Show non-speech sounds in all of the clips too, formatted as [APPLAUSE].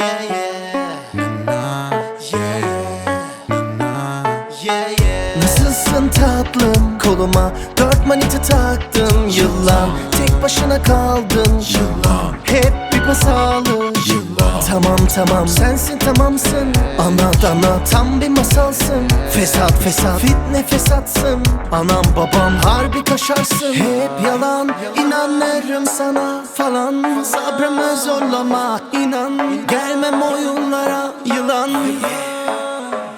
yeah yeah. Na yeah. Na yeah yeah. Nasılsın tatlım? Koluma dört manita taktım yılan Tek başına kaldın. Yılan Hep bir pas aldım Tamam tamam. Sensin tamamsın. Ana dana tam bir masalsın. Fesat fesat. Fitne fesatsın. Anam babam. Harbi kaşarsın Hep yalan. İnanırım sana falan. Sabrımı zorlama inan. Gelmem oyunlara yılan.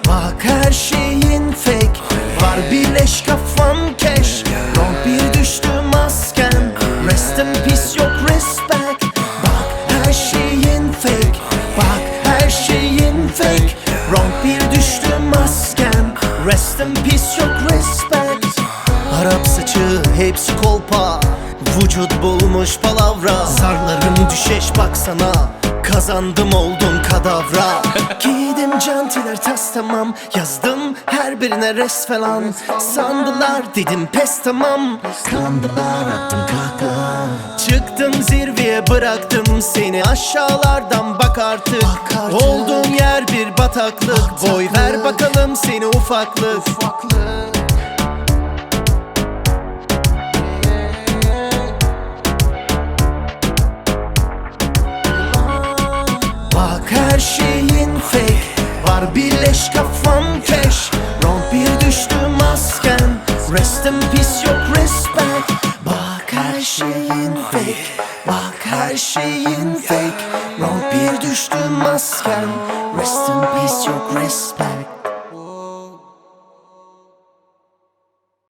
Bak her şeyin fake. Var birleş kafam keş. Rol bir düştü masken Rest in peace yok respect. Bak her şeyin fake Rol bir düştü masken. Rest in peace yok respect. Arap saçı hepsi kolpa. Vücut bulmuş palavra. Zarların düşeş baksana. Kazandım oldum kadavra. [LAUGHS] Giydim cantiler tas tamam. Yazdım her birine res falan. Sandılar dedim pes tamam. Kandılar attım kahkaha. Çıktım zirveye bıraktım seni. Aşağılardan bak artık, Olduğum bataklık Boy ver bakalım seni ufaklık. Bak her şeyin fake. Var birleş kafam keş. Romp bir düştü masken. Rest in peace yok respect. Bak her şeyin fake Bak her şeyin fake. Romp bir düştü masken. Rest in peace yok respect